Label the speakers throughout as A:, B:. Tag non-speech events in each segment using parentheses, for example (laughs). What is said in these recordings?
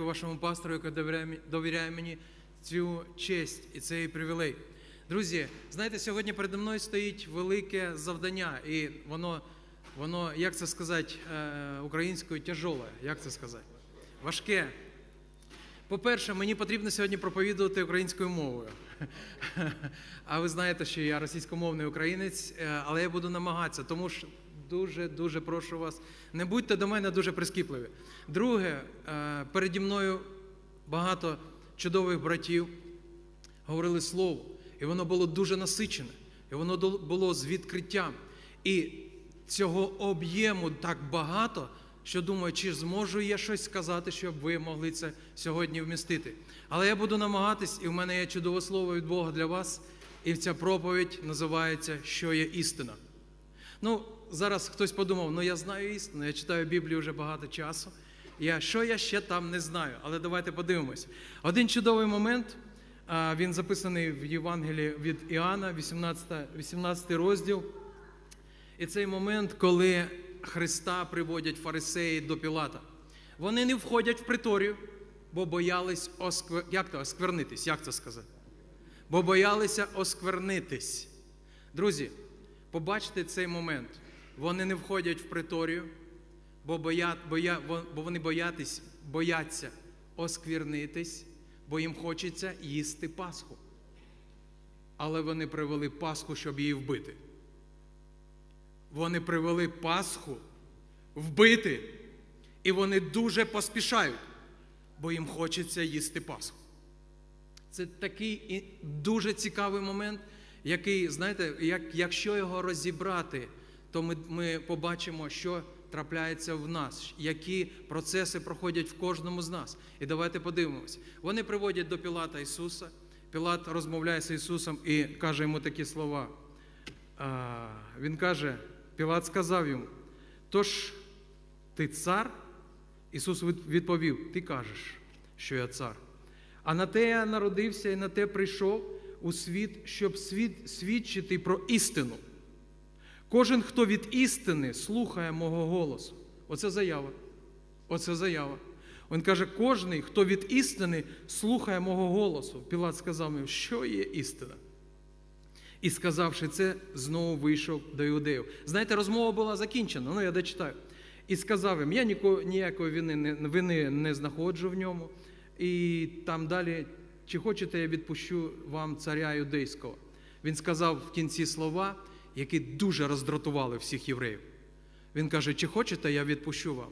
A: дякую вашому пастору, мені- довіряє мені цю честь і цей привілей. Друзі, знаєте, сьогодні передо мною стоїть велике завдання, і воно, воно як це сказати, е, українською тяжоле, як це сказати? Важке. По-перше, мені потрібно сьогодні проповідувати українською мовою. (laughs) А ви знаєте, що я російськомовний українець, е, але я буду намагатися, тому що дуже дуже прошу вас, не будьте до мене дуже прискіпливі. Друге, е, переді мною багато чудових братів говорили слово, і воно було дуже насичене, і воно було з відкриттям. І цього об'єму так багато, що думаю, чи зможу я щось сказати, щоб ви могли це сьогодні вмістити. Але я буду намагатись, і в мене є чудове слово від Бога для вас. І ця проповідь називається Що є істина. Ну, зараз хтось подумав, ну я знаю істину, я читаю Біблію вже багато часу. Я, що я ще там не знаю, але давайте подивимось. Один чудовий момент, він записаний в Євангелії від Іоанна, 18, 18 розділ. І цей момент, коли Христа приводять фарисеї до Пілата. Вони не входять в приторію, бо боялись осквер... як то, осквернитись, як це сказати? Бо боялися осквернитись. Друзі, побачте цей момент. Вони не входять в приторію, бо, боя... Боя... бо вони боятись... бояться осквернитись, бо їм хочеться їсти Пасху. Але вони привели Пасху, щоб її вбити. Вони привели Пасху вбити, і вони дуже поспішають, бо їм хочеться їсти Пасху. Це такий дуже цікавий момент, який, знаєте, як, якщо його розібрати, то ми, ми побачимо, що трапляється в нас, які процеси проходять в кожному з нас. І давайте подивимось. Вони приводять до Пілата Ісуса. Пілат розмовляє з Ісусом і каже йому такі слова. А, Він каже, Пілат сказав йому: тож ти цар? Ісус відповів: Ти кажеш, що я цар. А на те я народився і на те прийшов у світ, щоб свідчити про істину. Кожен, хто від істини слухає мого голосу. Оце заява. Оце заява. Він каже: кожен, хто від істини слухає мого голосу. Пілат сказав йому, що є істина. І сказавши це, знову вийшов до іудеїв. Знаєте, розмова була закінчена, ну я дочитаю. І сказав їм, я ніко- ніякої вини не, вини не знаходжу в ньому. І там далі, чи хочете, я відпущу вам царя юдейського. Він сказав в кінці слова, які дуже роздратували всіх євреїв. Він каже: чи хочете, я відпущу вам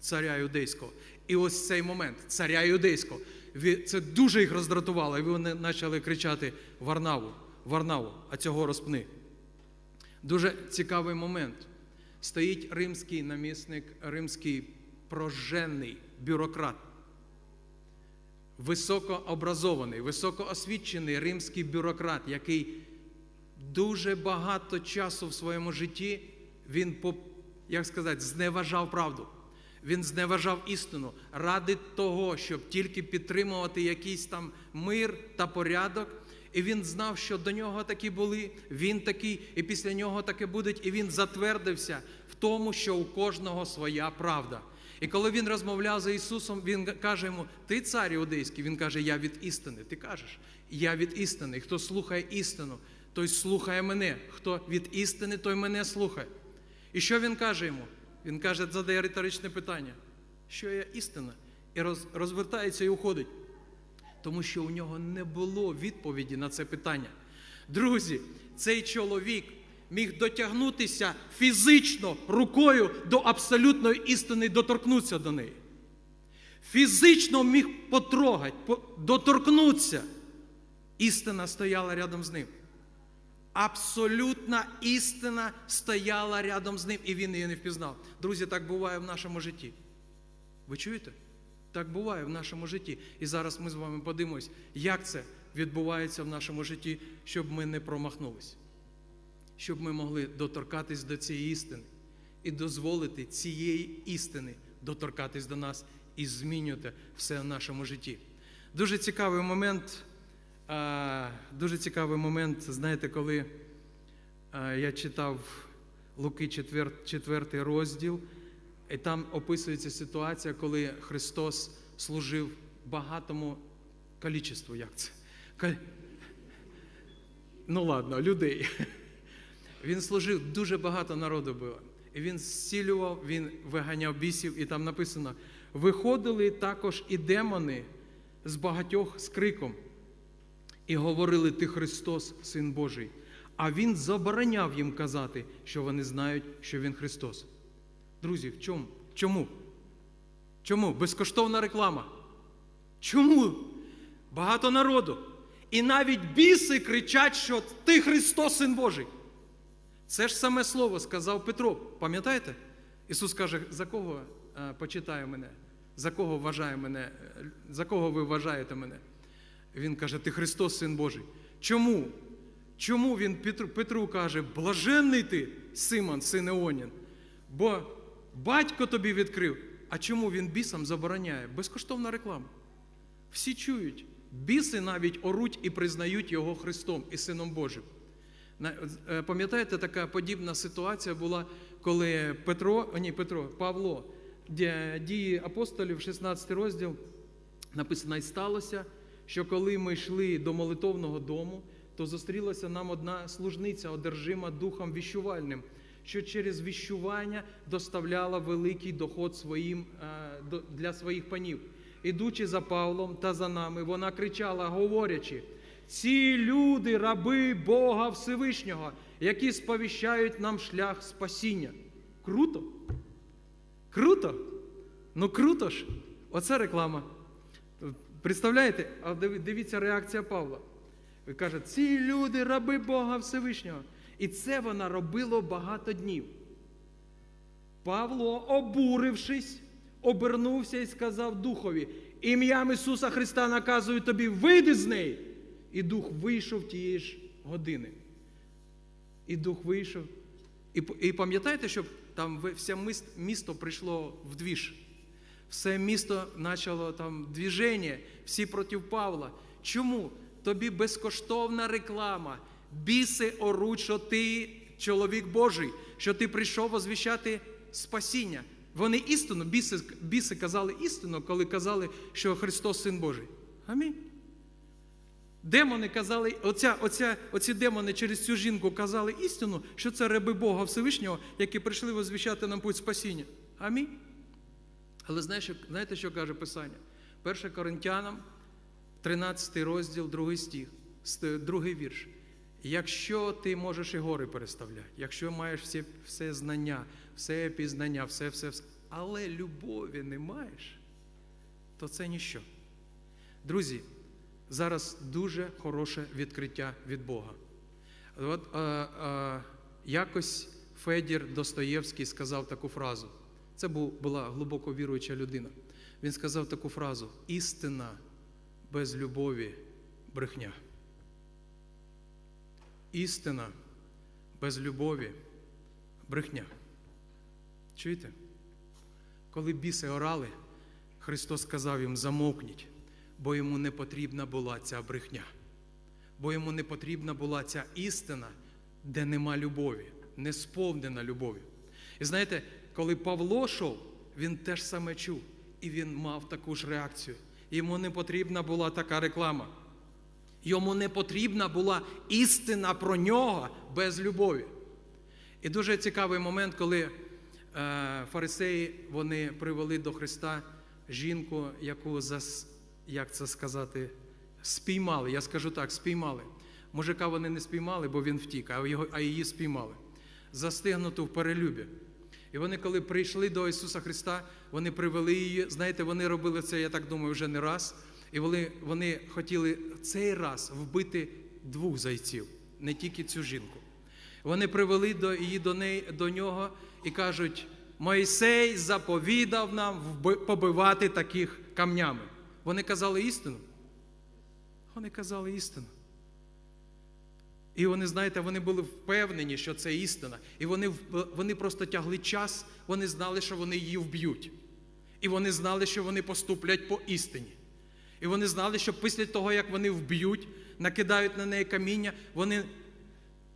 A: царя юдейського. І ось цей момент, царя юдейського, це дуже їх роздратувало, і вони почали кричати Варнаву, Варнаву, а цього розпни. Дуже цікавий момент. Стоїть римський намісник, римський прожений бюрократ, високообразований, високоосвічений римський бюрократ, який дуже багато часу в своєму житті він, як сказати, зневажав правду. Він зневажав істину ради того, щоб тільки підтримувати якийсь там мир та порядок. І він знав, що до нього такі були, він такий, і після нього таке буде. І він затвердився в тому, що у кожного своя правда. І коли він розмовляв з Ісусом, він каже йому: Ти цар іудейський? Він каже, Я від істини. Ти кажеш, я від істини. Хто слухає істину, той слухає мене. Хто від істини, той мене слухає. І що він каже йому? Він каже, задає риторичне питання: що є істина? І роз, розвертається і уходить. Тому що у нього не було відповіді на це питання. Друзі, цей чоловік міг дотягнутися фізично рукою до абсолютної істини, доторкнутися до неї. Фізично міг потрогати, по- доторкнутися. Істина стояла рядом з ним. Абсолютна істина стояла рядом з ним, і він її не впізнав. Друзі, так буває в нашому житті. Ви чуєте? Так буває в нашому житті. І зараз ми з вами подивимось, як це відбувається в нашому житті, щоб ми не промахнулись, щоб ми могли доторкатись до цієї істини і дозволити цієї істини доторкатись до нас і змінювати все в нашому житті. Дуже цікавий момент. Дуже цікавий момент, знаєте, коли а, я читав Луки 4, 4 розділ, і там описується ситуація, коли Христос служив багатому кількістю, як це? Ну ладно, людей. Він служив, дуже багато народу було. І він зцілював, він виганяв бісів, і там написано: виходили також і демони з багатьох з криком, і говорили: Ти Христос, Син Божий. А він забороняв їм казати, що вони знають, що він Христос. Друзі, в чому? Чому? Чому? Безкоштовна реклама. Чому? Багато народу. І навіть біси кричать, що ти Христос, Син Божий. Це ж саме слово сказав Петро. Пам'ятаєте? Ісус каже, за кого е, почитає мене? За кого вважає мене? Е, За кого ви вважаєте мене? Він каже, ти Христос, Син Божий. Чому? Чому він Петру, Петру каже, блаженний ти, Симон, син Іонін, бо батько тобі відкрив. А чому він бісам забороняє? Безкоштовна реклама. Всі чують. Біси навіть оруть і признають його Христом і Сином Божим. Е, Пам'ятаєте, така подібна ситуація була, коли Петро, о, ні, Петро, Павло, дії апостолів, 16 розділ, написано, і сталося, що коли ми йшли до молитовного дому, то зустрілася нам одна служниця, одержима духом віщувальним, що через віщування доставляла великий доход своїм, е, для своїх панів. Ідучи за Павлом та за нами, вона кричала, говорячи: ці люди, раби Бога Всевишнього, які сповіщають нам шлях спасіння. Круто? Круто? Ну круто ж! Оце реклама. Представляєте? А дивіться реакція Павла. Він каже, ці люди раби Бога Всевишнього. І це вона робила багато днів. Павло, обурившись, обернувся і сказав Духові: ім'ям Ісуса Христа наказую тобі, вийди з неї. І дух вийшов тієї ж години. І дух вийшов. І, і пам'ятаєте, що там все місто прийшло в двіж. Все місто почало там движення, всі проти Павла. Чому? Тобі безкоштовна реклама. Біси оруть, що ти чоловік Божий, що ти прийшов возвіщати спасіння. Вони істину, біси, біси казали істину, коли казали, що Христос Син Божий. Амінь. Демони казали, оця, оця, оці демони через цю жінку казали істину, що це раби Бога Всевишнього, які прийшли возвіщати нам путь спасіння. Амінь. Але знаєш, знаєте, що каже Писання? 1 Коринтянам, 13 розділ, 2 стих, ст- другий вірш. Якщо ти можеш і гори переставляти, якщо маєш всі, все знання, все пізнання, все, все, все, але любові не маєш, то це ніщо. Друзі, зараз дуже хороше відкриття від Бога. От е, е, якось Федір Достоєвський сказав таку фразу. Це була глибоко віруюча людина. Він сказав таку фразу: істина без любові брехня. Істина без любові брехня. Чуєте? Коли біси орали, Христос сказав їм замовкніть, бо йому не потрібна була ця брехня, бо йому не потрібна була ця істина, де нема любові, не сповнена любов'ю. І знаєте, коли Павло йшов, він теж саме чув, і він мав таку ж реакцію. Йому не потрібна була така реклама. Йому не потрібна була істина про нього без любові. І дуже цікавий момент, коли е, фарисеї вони привели до Христа жінку, яку як це сказати, спіймали. Я скажу так, спіймали. Мужика вони не спіймали, бо він втік, а її спіймали. Застигнуту в перелюбі. І вони, коли прийшли до Ісуса Христа, вони привели її. Знаєте, вони робили це, я так думаю, вже не раз. І вони, вони хотіли цей раз вбити двох зайців, не тільки цю жінку. Вони привели до, її до, неї, до нього і кажуть: Мойсей заповідав нам побивати таких камнями. Вони казали істину. Вони казали істину. І вони, знаєте, вони були впевнені, що це істина. І вони, вони просто тягли час, вони знали, що вони її вб'ють. І вони знали, що вони поступлять по істині. І вони знали, що після того, як вони вб'ють, накидають на неї каміння, вони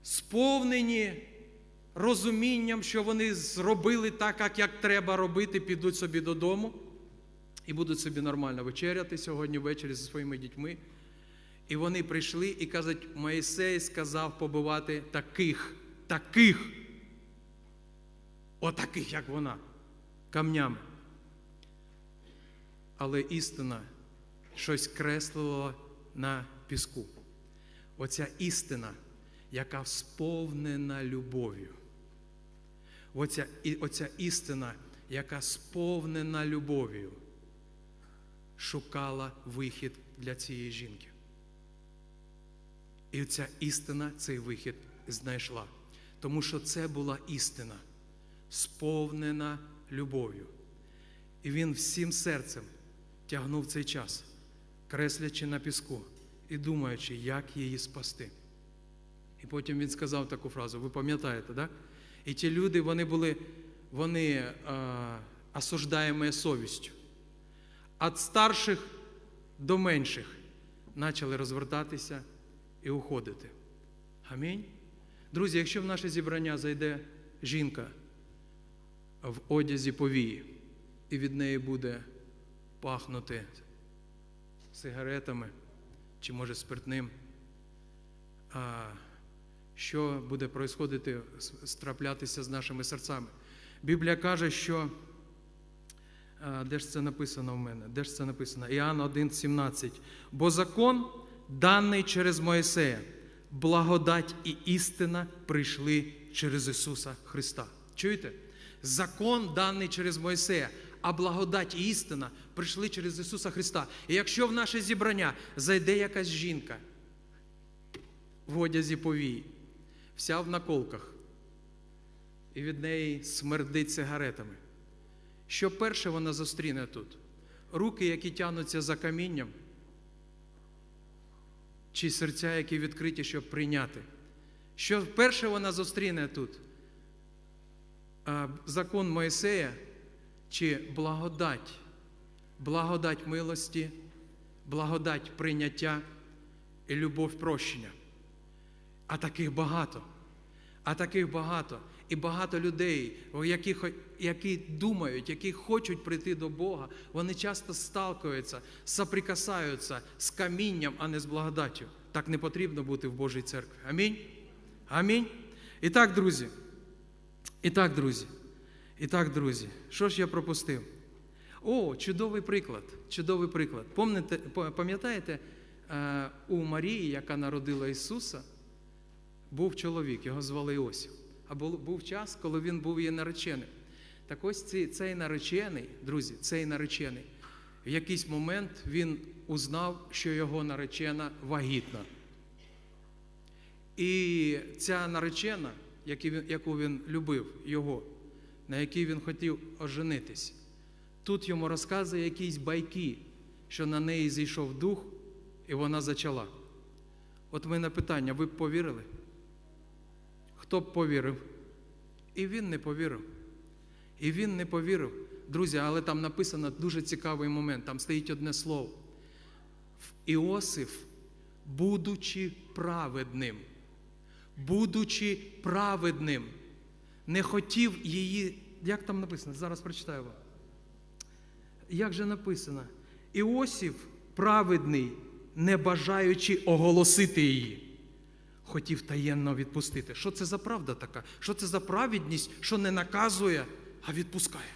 A: сповнені розумінням, що вони зробили так, як, треба робити, підуть собі додому. і будуть собі нормально вечеряти сьогодні ввечері зі своїми дітьми. І вони прийшли і кажуть, Моїсей сказав побивати таких, таких, отаких, як вона, камнями. Але істина щось креслила на піску. Оця істина, яка сповнена любов'ю. Оця, оця істина, яка сповнена любов'ю, шукала вихід для цієї жінки. І ця істина цей вихід знайшла. Тому що це була істина, сповнена любов'ю. І він всім серцем тягнув цей час, креслячи на піску і думаючи, як її спасти. І потім він сказав таку фразу, ви пам'ятаєте, да? І ті люди, вони були вони е, осуждаємі совістю. Від старших до менших почали розвертатися і уходити. Амінь. Друзі, якщо в наше зібрання зайде жінка в одязі повії, і від неї буде пахнути сигаретами чи, може, спиртним, а що буде происходити, страплятися з нашими серцями? Біблія каже, що де ж це написано в мене? Де ж це написано? Іоанн 1,17. Бо закон даний через Моїсея, благодать і істина прийшли через Ісуса Христа. Чуєте? Закон даний через Моїсея, а благодать і істина прийшли через Ісуса Христа. І якщо в наше зібрання зайде якась жінка в одязі повії, вся в наколках, і від неї смердить сигаретами, що перше вона зустріне тут? Руки, які тягнуться за камінням, чи серця, які відкриті, щоб прийняти. Що вперше вона зустріне тут? Закон Моїсея чи благодать, благодать милості, благодать прийняття і любов прощення. А таких багато. А таких багато. І багато людей, які, які думають, які хочуть прийти до Бога, вони часто сталкуються, соприкасаються з камінням, а не з благодаттю. Так не потрібно бути в Божій церкві. Амінь. Амінь. І так, друзі. І так, друзі. І так, друзі. Що ж я пропустив? О, чудовий приклад. Чудовий приклад. Пам'ятаєте, е, у Марії, яка народила Ісуса, був чоловік, його звали Іосиф. А був час, коли він був її нареченим. Так ось цей, цей наречений, друзі, цей наречений, в якийсь момент він узнав, що його наречена вагітна. І ця наречена, яку він любив, його, на якій він хотів оженитись, тут йому розказує якісь байки, що на неї зійшов дух, і вона зачала. От мене питання: ви б повірили? Хто б повірив? І він не повірив. І він не повірив. Друзі, але там написано дуже цікавий момент. Там стоїть одне слово. Іосиф, будучи праведним, будучи праведним, не хотів її. Як там написано? Зараз прочитаю вам. Як же написано? Іосиф праведний, не бажаючи оголосити її хотів таємно відпустити. Що це за правда така? Що це за праведність, що не наказує, а відпускає?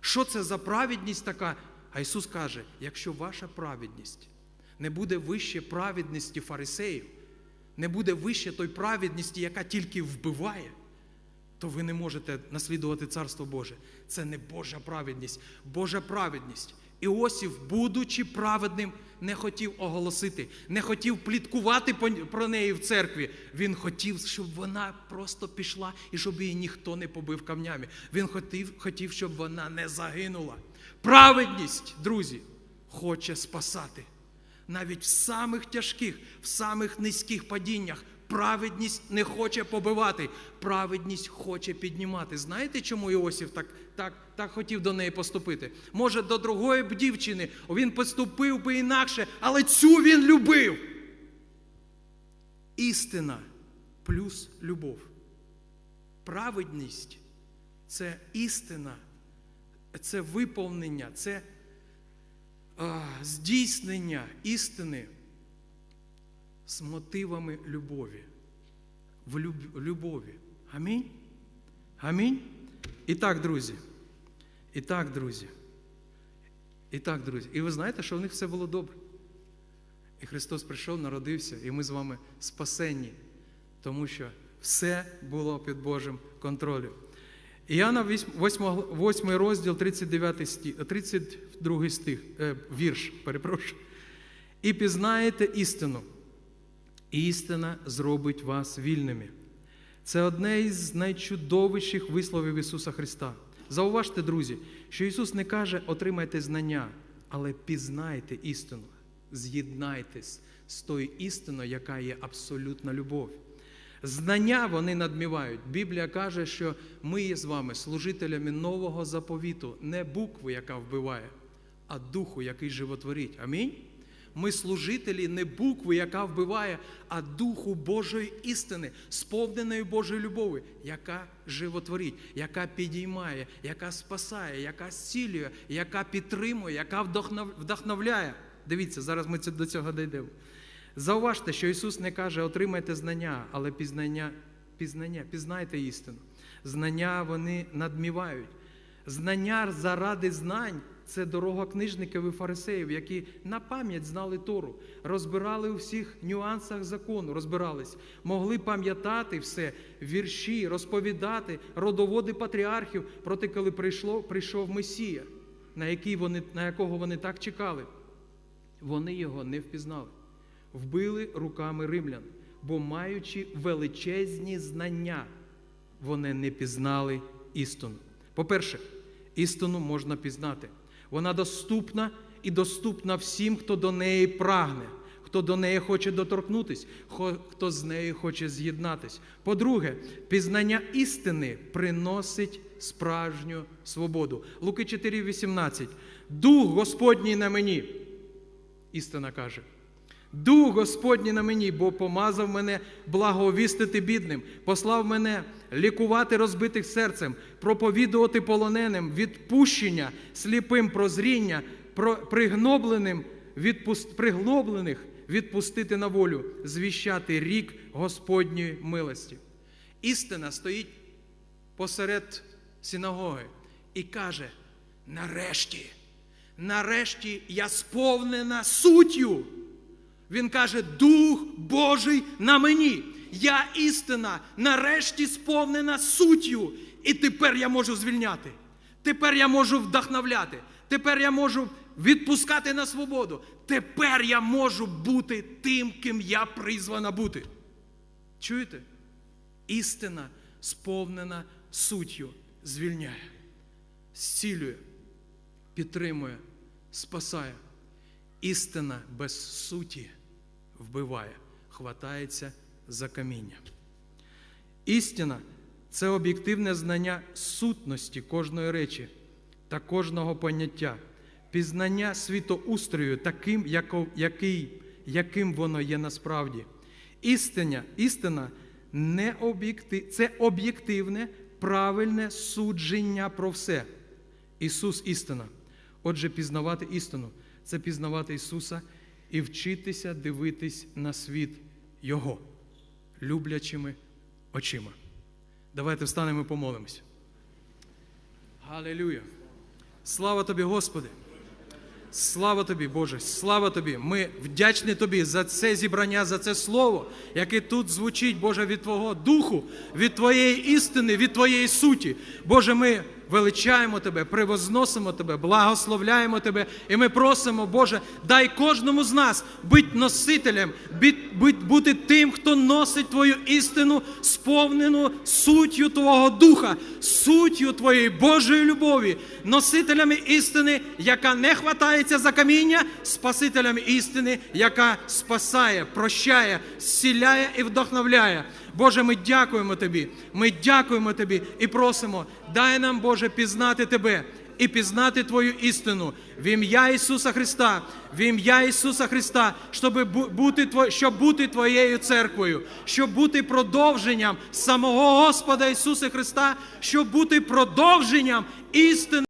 A: Що це за праведність така? А Ісус каже: якщо ваша праведність не буде вище праведності фарисеїв, не буде вище той праведності, яка тільки вбиває, то ви не можете наслідувати Царство Боже. Це не Божа праведність, Божа праведність. Іосиф, будучи праведним, не хотів оголосити, не хотів пліткувати про неї в церкві. Він хотів, щоб вона просто пішла і щоб її ніхто не побив камнями. Він хотів, хотів, щоб вона не загинула. Праведність, друзі, хоче спасати. Навіть в самих тяжких, в самих низьких падіннях Праведність не хоче побивати, праведність хоче піднімати. Знаєте, чому Іосиф так так, так хотів до неї поступити? Може, до другої б дівчини він поступив би інакше, але цю він любив. Істина плюс любов. Праведність це істина, це виповнення, це а, здійснення істини з мотивами любові. В люб- любові. Амінь. Амінь. І так, друзі. І так, друзі. І так, друзі. І ви знаєте, що в них все було добре. І Христос прийшов, народився, і ми з вами спасенні, тому що все було під Божим контролем. Іоанна 8, 8 розділ, 39 стих, 32 стих, е, вірш, перепрошую. І пізнаєте істину, істина зробить вас вільними. Це одне із найчудовіших висловів Ісуса Христа. Зауважте, друзі, що Ісус не каже отримайте знання, але пізнайте істину, з'єднайтесь з тою істиною, яка є абсолютна любов. Знання вони надмівають. Біблія каже, що ми є з вами служителями нового заповіту, не букви, яка вбиває, а духу, який животворить. Амінь. Ми служителі не букви, яка вбиває, а духу Божої істини, сповненої Божої любові, яка животворить, яка підіймає, яка спасає, яка зцілює, яка підтримує, яка вдохновляє. Дивіться, зараз ми до цього дійдемо. Зауважте, що Ісус не каже, отримайте знання, але пізнання, пізнання, пізнайте істину. Знання вони надмівають. Знання заради знань це дорога книжників і фарисеїв, які на пам'ять знали Тору, розбирали у всіх нюансах закону, розбирались, могли пам'ятати все, вірші, розповідати, родоводи патріархів, проте коли прийшло, прийшов Месія, на, який вони, на якого вони так чекали. Вони його не впізнали, вбили руками римлян, бо маючи величезні знання, вони не пізнали істину. По-перше, істину можна пізнати. Вона доступна і доступна всім, хто до неї прагне, хто до неї хоче доторкнутись, хто з нею хоче з'єднатись. По-друге, пізнання істини приносить справжню свободу. Луки 4,18. Дух Господній на мені. Істина каже. Дух Господній на мені, бо помазав мене благовістити бідним, послав мене лікувати розбитих серцем, проповідувати полоненим, відпущення, сліпим прозріння, про, пригнобленим, відпуст, приглоблених відпустити на волю, звіщати рік Господньої милості. Істина стоїть посеред синагоги і каже: нарешті, нарешті я сповнена суттю. Він каже: Дух Божий на мені. Я істина, нарешті сповнена суттю. І тепер я можу звільняти. Тепер я можу вдохновляти. Тепер я можу відпускати на свободу. Тепер я можу бути тим, ким я призвана бути. Чуєте? Істина, сповнена суттю, звільняє, зцілює, підтримує, спасає. Істина без суті вбиває, хватається за каміння. Істина це об'єктивне знання сутності кожної речі та кожного поняття, пізнання світоустрою таким, який, яким воно є насправді. Істина, істина не об'єктив, це об'єктивне, правильне судження про все. Ісус істина. Отже, пізнавати істину це пізнавати Ісуса і вчитися дивитись на світ Його люблячими очима. Давайте встанемо і помолимось. Галилюя! Слава тобі, Господи! Слава тобі, Боже, слава тобі. Ми вдячні тобі за це зібрання, за це слово, яке тут звучить, Боже, від Твого духу, від Твоєї істини, від Твоєї суті. Боже, ми величаємо Тебе, превозносимо Тебе, благословляємо Тебе, і ми просимо, Боже, дай кожному з нас бути носителем, бути тим, хто носить Твою істину, сповнену суттю Твого Духа, суттю Твоєї Божої любові, носителями істини, яка не хватається за каміння, спасителями істини, яка спасає, прощає, зціляє і вдохновляє. Боже, ми дякуємо Тобі. Ми дякуємо Тобі і просимо, дай нам, Боже, пізнати Тебе і пізнати Твою істину в ім'я Ісуса Христа, в ім'я Ісуса Христа, щоб бути, щоб бути Твоєю церквою, щоб бути продовженням самого Господа Ісуса Христа, щоб бути продовженням істини.